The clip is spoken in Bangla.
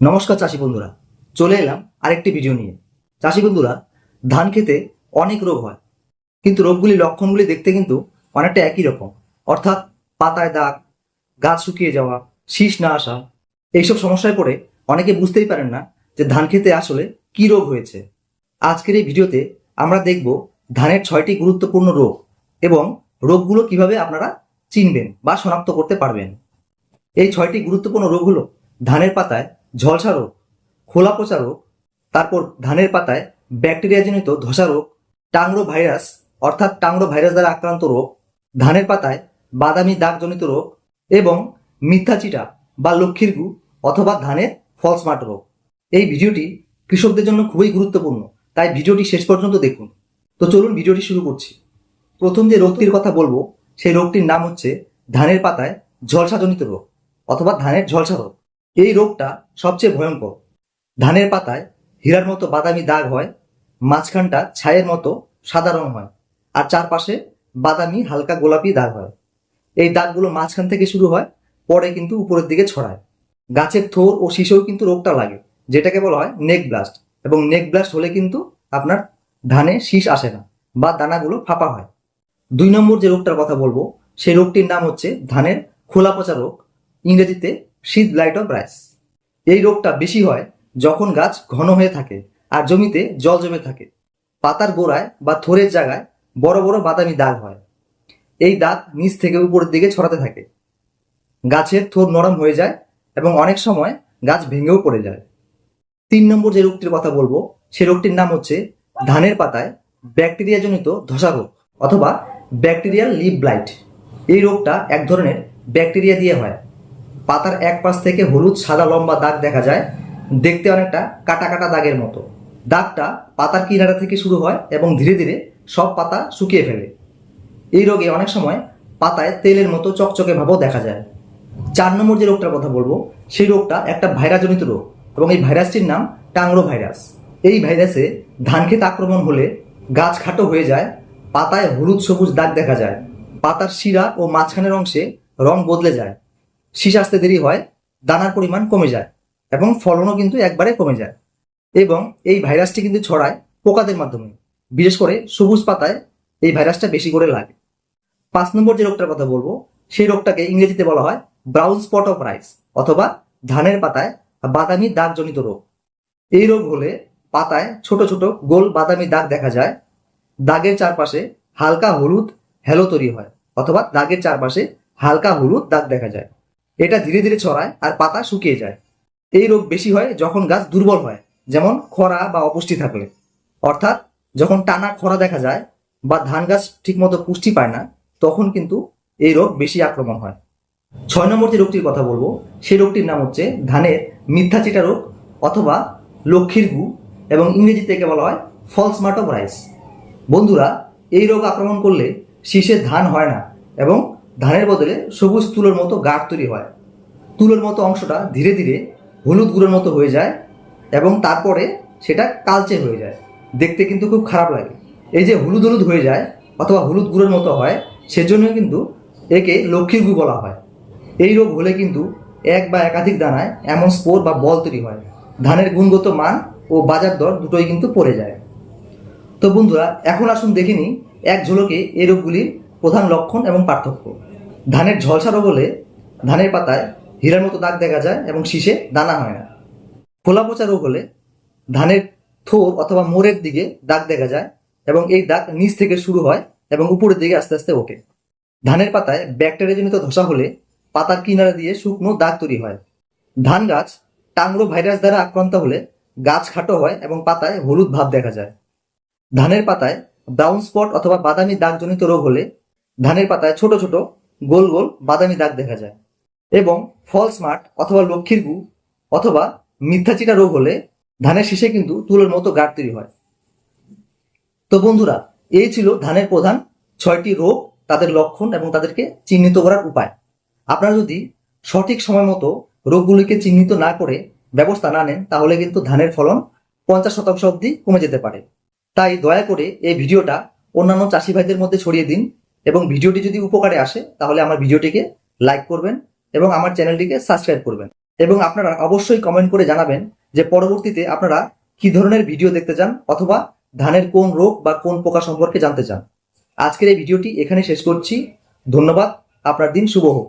নমস্কার চাষি বন্ধুরা, চলে এলাম আরেকটি ভিডিও নিয়ে। চাষি বন্ধুরা, ধান খেতে অনেক রোগ হয়, কিন্তু রোগগুলি লক্ষণগুলি দেখতে কিন্তু অনেকটা একই রকম। অর্থাৎ পাতায় দাগ, গাছ শুকিয়ে যাওয়া, শীষ না আসা, এইসব সমস্যায় পড়ে অনেকে বুঝতেই পারেন না যে ধান খেতে আসলে কি রোগ হয়েছে। আজকের এই ভিডিওতে আমরা দেখব ধানের ছয়টি গুরুত্বপূর্ণ রোগ এবং রোগগুলো কীভাবে আপনারা চিনবেন বা শনাক্ত করতে পারবেন। এই ছয়টি গুরুত্বপূর্ণ রোগ হলো ধানের পাতায় ঝলসা রোগ খোলা পচা রোগ তারপর ধানের পাতায় ব্যাকটেরিয়াজনিত ধসা রোগ টাংরো ভাইরাস অর্থাৎ টাংরো ভাইরাস দ্বারা আক্রান্ত রোগ, ধানের পাতায় বাদামি দাগজনিত রোগ এবং মিথ্যা চিটা বা লক্ষ্মীর গু অথবা ধানের ফলসমার্ট রোগ। এই ভিডিওটি কৃষকদের জন্য খুবই গুরুত্বপূর্ণ, তাই ভিডিওটি শেষ পর্যন্ত দেখুন। তো চলুন ভিডিওটি শুরু করছি। প্রথম যে রোগটির কথা বলব, সেই রোগটির নাম হচ্ছে ধানের পাতায় ঝলসাজনিত রোগ অথবা ধানের ঝলসা রোগ এই রোগটা সবচেয়ে ভয়ঙ্কর। ধানের পাতায় হীরার মতো বাদামি দাগ হয়, মাঝখানটা ছায়ের মতো সাদা রং হয়, আর চারপাশে বাদামি হালকা গোলাপি দাগ হয়। এই দাগগুলো মাঝখান থেকে শুরু হয়, পরে কিন্তু উপরের দিকে ছড়ায়। গাছের থোর ও শিশেও কিন্তু রোগটা লাগে, যেটাকে বলা হয় নেক ব্লাস্ট, এবং নেক ব্লাস্ট হলে কিন্তু আপনার ধানে শীষ আসে না বা দানাগুলো ফাঁপা হয়। দুই নম্বর যে রোগটার কথা বলব, সেই রোগটির নাম হচ্ছে ধানের খোলা পচা রোগ। ইংরেজিতে শীত ব্লাইট অফ রাইস এই রোগটা বেশি হয় যখন গাছ ঘন হয়ে থাকে আর জমিতে জল জমে থাকে। পাতার গোড়ায় বা থোরের জায়গায় বড় বড় বাদামি দাগ হয়। এই দাগ নিচ থেকে উপরের দিকে ছড়াতে থাকে। গাছের থোর নরম হয়ে যায় এবং অনেক সময় গাছ ভেঙেও পড়ে যায়। তিন নম্বর যে রোগটির কথা বলব, সে রোগটির নাম হচ্ছে ধানের পাতায় ব্যাকটেরিয়াজনিত ধসা রোগ অথবা ব্যাকটেরিয়াল লিপ ব্লাইট। এই রোগটা এক ধরনের ব্যাকটেরিয়া দিয়ে হয়। পাতার এক পাশ থেকে হলুদ, সাদা, লম্বা দাগ দেখা যায়। দেখতে অনেকটা কাটা কাটা দাগের মতো। দাগটা পাতার কিনারা থেকে শুরু হয় এবং ধীরে ধীরে সব পাতা শুকিয়ে ফেলে। এই রোগে অনেক সময় পাতায় তেলের মতো চকচকে ভাবও দেখা যায়। চার নম্বর যে রোগটার কথা বলব, সেই রোগটা একটা ভাইরাসজনিত রোগ এবং এই ভাইরাসটির নাম টাংরো ভাইরাস। এই ভাইরাসে ধান খেতে আক্রমণ হলে গাছ খাটো হয়ে যায়, পাতায় হলুদ সবুজ দাগ দেখা যায়, পাতার শিরা ও মাঝখানের অংশে রং বদলে যায়। শীষ আসতে দেরি হয়, দানার পরিমাণ কমে যায় এবং ফলনও কিন্তু একবারে কমে যায় এবং এই ভাইরাসটি কিন্তু ছড়ায় পোকাদের মাধ্যমে। বিশেষ করে সবুজ পাতায় এই ভাইরাসটা বেশি করে লাগে। পাঁচ নম্বর যে রোগটার কথা বলব, সেই রোগটাকে ইংরেজিতে বলা হয় ব্রাউন স্পট অফ রাইস অথবা ধানের পাতায় বাদামি দাগজনিত রোগ। এই রোগ হলে পাতায় ছোট ছোট গোল বাদামি দাগ দেখা যায়। দাগের চারপাশে হালকা হলুদ হেলো তৈরি হয় অথবা দাগের চারপাশে হালকা হলুদ দাগ দেখা যায়। এটা ধীরে ধীরে ছড়ায় আর পাতা শুকিয়ে যায়। এই রোগ বেশি হয় যখন গাছ দুর্বল হয়, যেমন খরা বা অপুষ্টি থাকলে। অর্থাৎ যখন টানা খরা দেখা যায় বা ধান গাছ ঠিকমতো পুষ্টি পায় না, তখন কিন্তু এই রোগ বেশি আক্রমণ হয়। ছয় নম্বর যে রোগটির কথা বলব, সেই রোগটির নাম হচ্ছে ধানের মিথ্যা চিটা রোগ অথবা লক্ষ্মীর গু এবং ইংরেজিতে একে বলা হয় ফলস মার্ট অফ রাইস বন্ধুরা, এই রোগ আক্রমণ করলে শীষে ধান হয় না এবং ধানের বদলে সবুজ তুলোর মতো গাঢ় তৈরি হয়। তুলোর মতো অংশটা ধীরে ধীরে হলুদ গুঁড়োর মতো হয়ে যায় এবং তারপরে সেটা কালচে হয়ে যায়। দেখতে কিন্তু খুব খারাপ লাগে। এই যে হলুদ হলুদ হয়ে যায় অথবা হলুদ গুঁড়োর মতো হয় সেজন্য কিন্তু একে লক্ষ্মীর গু বলা হয়। এই রোগ হলে কিন্তু এক বা একাধিক দানায় এমন স্পোর বা বল তৈরি হয়। ধানের গুণগত মান ও বাজার দর দুটোই কিন্তু পড়ে যায়। তো বন্ধুরা, এখন আসুন দেখিনি, এক ঝলকে এই রোগগুলির প্রধান লক্ষণ এবং পার্থক্য। ধানের ঝলসা রোগ হলে ধানের পাতায় হীরার মতো দাগ দেখা যায় এবং শীষে দানা হয় না। খোলা পচা রোগ হলে ধানের থোর অথবা মোড়ের দিকে দাগ দেখা যায় এবং এই দাগ নিচ থেকে শুরু হয় এবং উপরের দিকে আস্তে আস্তে ওঠে। ধানের পাতায় ব্যাকটেরিয়াজনিত ধসা হলে পাতার কিনারা দিয়ে শুকনো দাগ তৈরি হয়। ধান গাছ টাংরো ভাইরাস দ্বারা আক্রান্ত হলে গাছ খাটো হয় এবং পাতায় হলুদ ভাব দেখা যায়। ধানের পাতায় ব্রাউন স্পট অথবা বাদামি দাগজনিত রোগ হলে ধানের পাতায় ছোট ছোট গোল গোল বাদামি দাগ দেখা যায় এবং ফল স্মার্ট অথবা লক্ষ্মীর গু অথবা মিথ্যাচিটা রোগ হলে ধানের শীষে কিন্তু তুলোর মতো গাঢ় তৈরি হয়। তো বন্ধুরা, এই ছিল ধানের প্রধান ছয়টি রোগ, তাদের লক্ষণ এবং তাদেরকে চিহ্নিত করার উপায়। আপনারা যদি সঠিক সময় মতো রোগগুলিকে চিহ্নিত না করে ব্যবস্থা না নেন, তাহলে কিন্তু ধানের ফলন পঞ্চাশ শতাংশ অবধি কমে যেতে পারে। তাই দয়া করে এই ভিডিওটা অন্যান্য চাষি ভাইদের মধ্যে ছড়িয়ে দিন এবং ভিডিওটি যদি উপকারে আসে, তাহলে আমার ভিডিওটিকে লাইক করবেন এবং আমার চ্যানেলটিকে সাবস্ক্রাইব করবেন। এবং আপনারা অবশ্যই কমেন্ট করে জানাবেন যে পরবর্তীতে আপনারা কি ধরনের ভিডিও দেখতে চান অথবা ধানের কোন রোগ বা কোন পোকা সম্পর্কে জানতে চান। আজকের এই ভিডিওটি এখানে শেষ করছি। ধন্যবাদ। আপনার দিন শুভ হোক।